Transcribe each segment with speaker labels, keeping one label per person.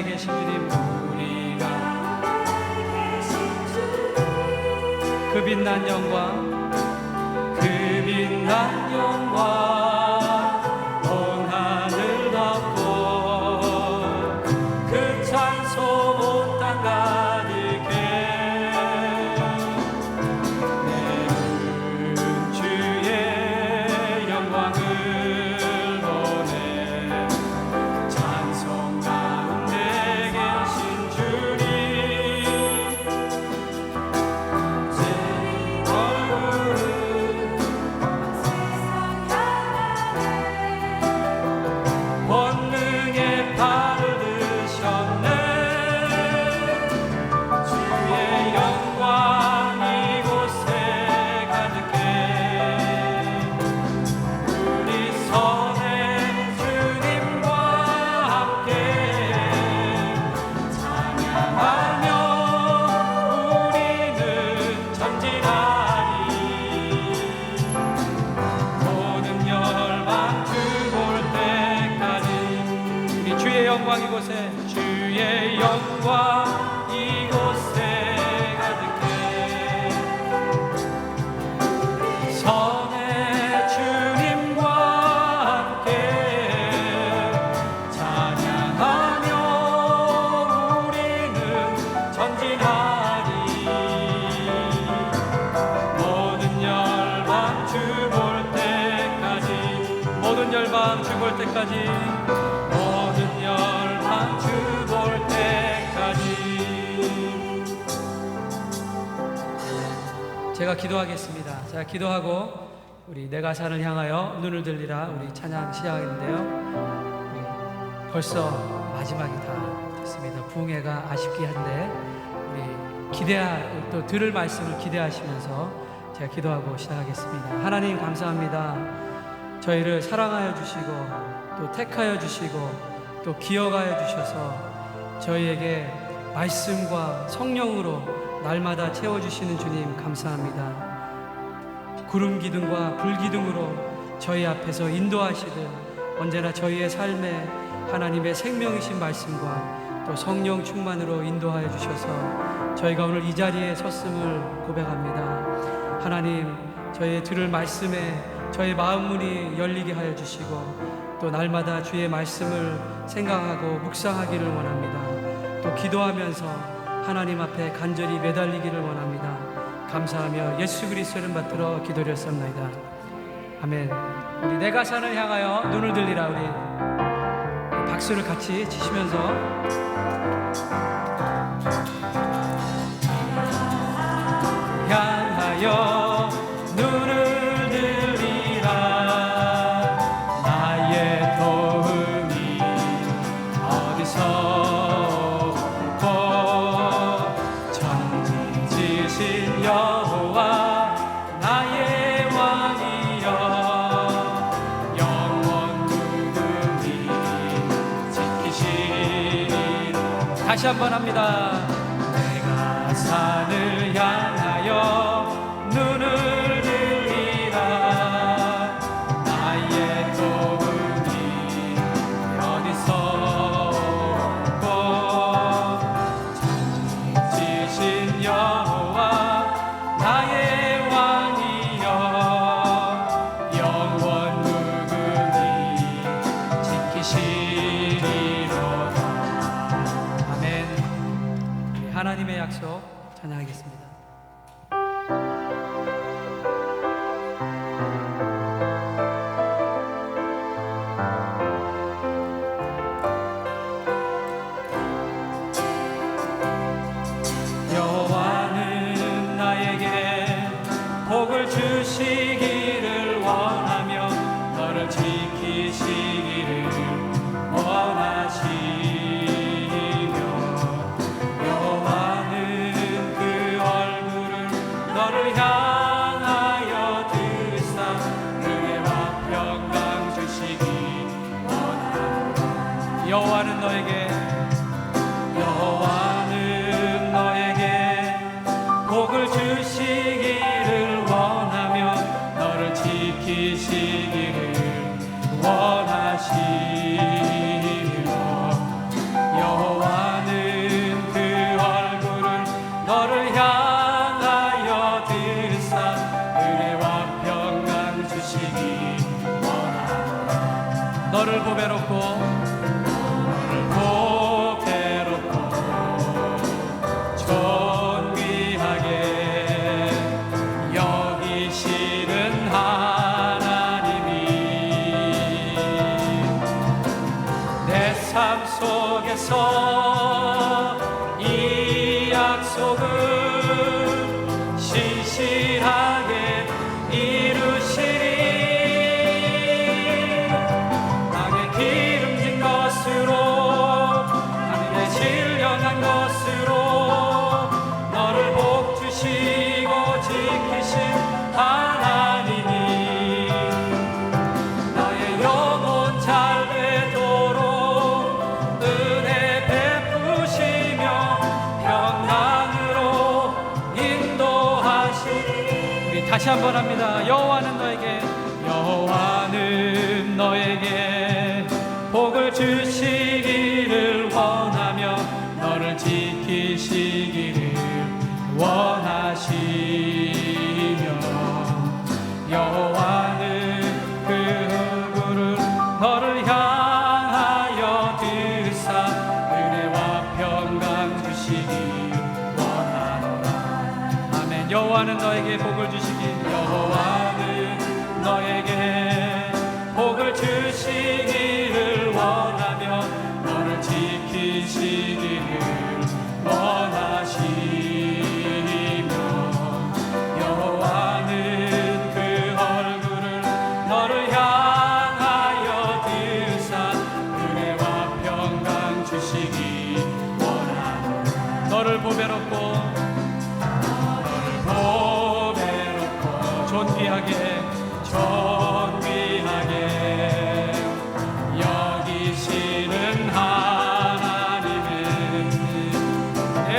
Speaker 1: 가운데 계신 주님 우리가 그 빛난 영광 제가 기도하겠습니다. 제가 기도하고 우리 내가 산을 향하여 눈을 들리라 우리 찬양 시작하는데요. 우리 벌써 마지막이 다 됐습니다. 부흥회가 아쉽긴 한데 우리 기대하 또 들을 말씀을 기대하시면서 제가 기도하고 시작하겠습니다. 하나님 감사합니다. 저희를 사랑하여 주시고 또 택하여 주시고 또 기억하여 주셔서 저희에게 말씀과 성령으로 날마다 채워주시는 주님 감사합니다. 구름 기둥과 불 기둥으로 저희 앞에서 인도하시듯 언제나 저희의 삶에 하나님의 생명이신 말씀과 또 성령 충만으로 인도하여 주셔서 저희가 오늘 이 자리에 섰음을 고백합니다. 하나님 저희의 들을 말씀에 저희 마음 문이 열리게 하여 주시고 또 날마다 주의 말씀을 생각하고 묵상하기를 원합니다. 또 기도하면서 하나님 앞에 간절히 매달리기를 원합니다. 감사하며 예수 그리스도를 받들어 기도드렸습니다. 아멘. 우리 내가 산을 향하여 눈을 들리라 우리 박수를 같이 치시면서 다시 한번 합니다. 내가 산을 향하여 눈을 하나님의 약속 찬양하겠습니다 너를 보배롭고 한번 합니다. 여호와는 너에게
Speaker 2: 여호와는 너에게 복을 주시 一起的。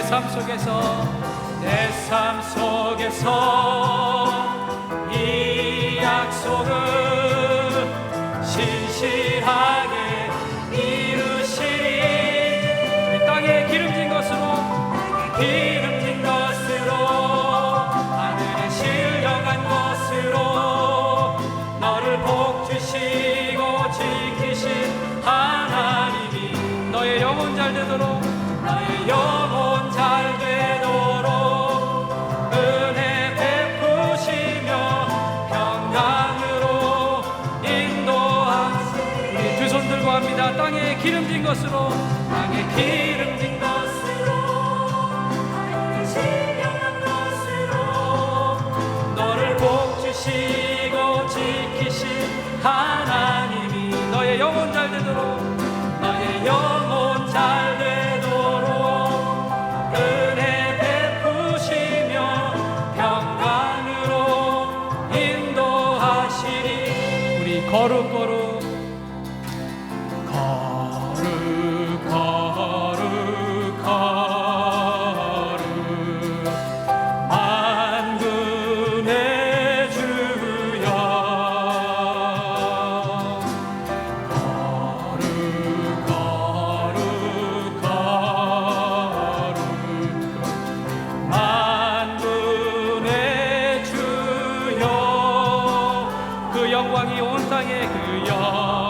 Speaker 1: 내 삶 속에서
Speaker 2: 내 삶 속에서 이 약속을
Speaker 1: 것으로 땅에 기름진 것으로
Speaker 2: 왕의 지명한 것으로 너를 복주시고 지키신 하나님이
Speaker 1: 너의 영혼 잘 되도록
Speaker 2: 너의 영혼 잘 되도록 은혜 베푸시며 평강으로 인도하시리.
Speaker 1: 우리
Speaker 2: 거룩고
Speaker 1: 그 영광이 온 땅에
Speaker 2: 그여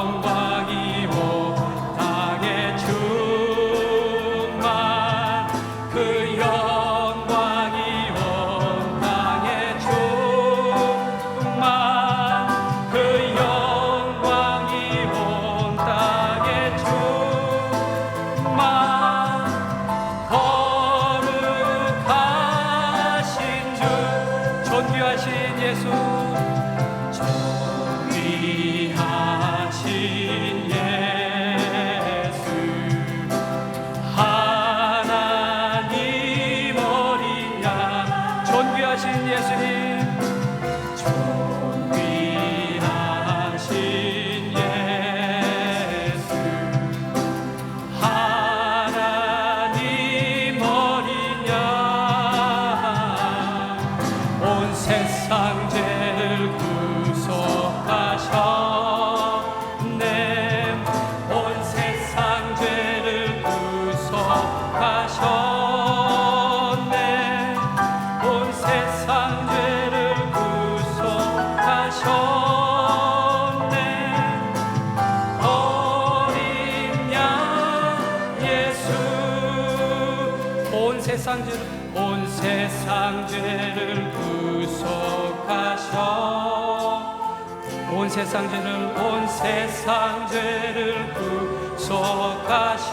Speaker 1: 세상 죄를
Speaker 2: 온 세상 죄를 구속하셨네.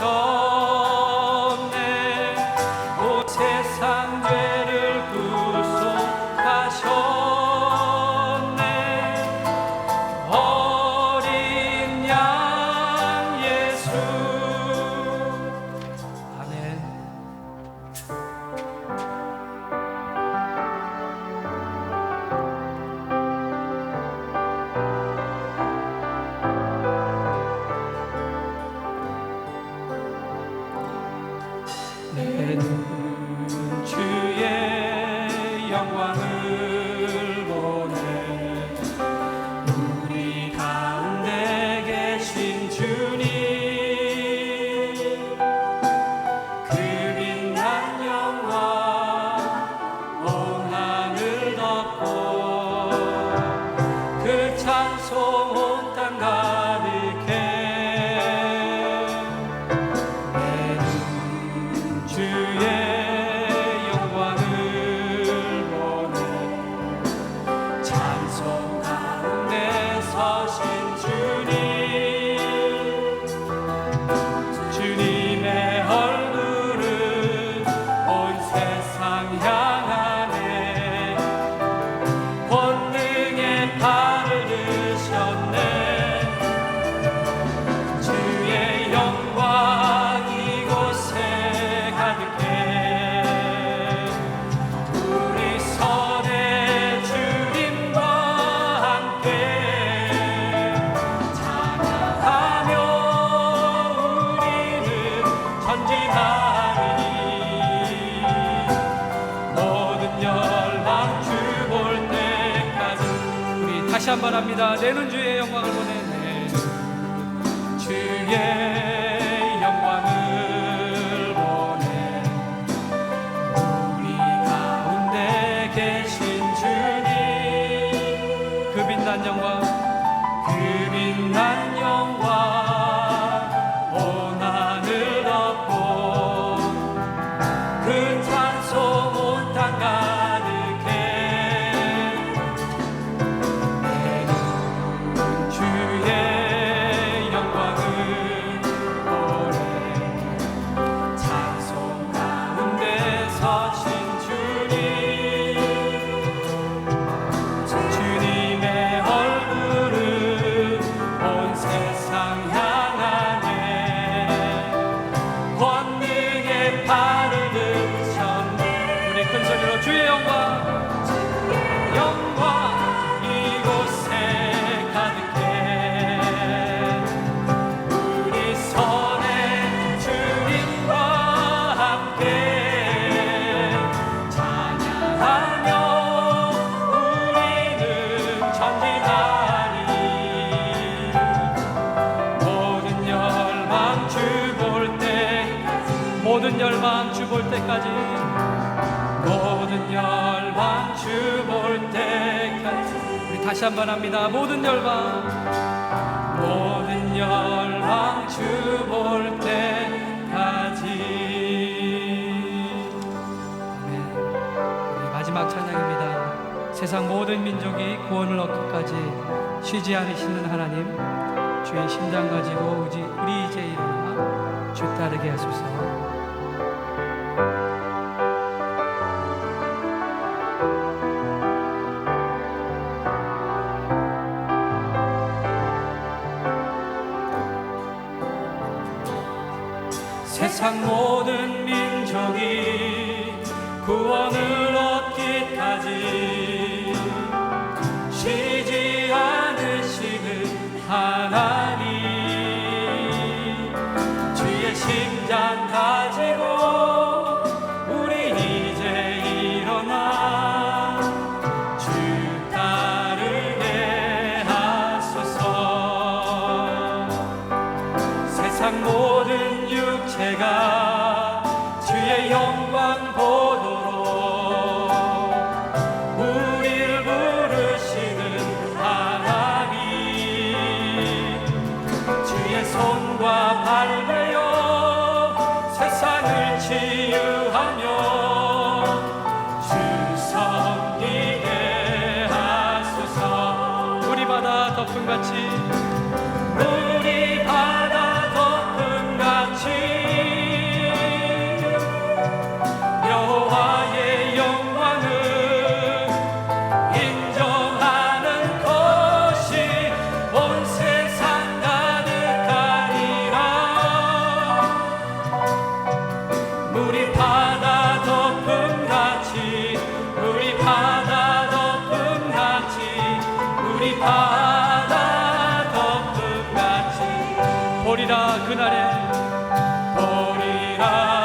Speaker 2: 온 세상 죄
Speaker 1: song. 바랍니다. 내는 주의 영광을
Speaker 2: 모든 열방 주볼
Speaker 1: 때까지 우리 다시 한번 합니다. 모든 열방.
Speaker 2: 모든 열방 주볼 때까지.
Speaker 1: 아멘. 마지막 찬양입니다. 세상 모든 민족이 구원을 얻기까지 쉬지 않으시는 하나님 주의 심장 가지고 우리 이제 일어나 주 따르게 하소서.
Speaker 2: 세상 모든 민족이
Speaker 1: 그날에
Speaker 2: 보리라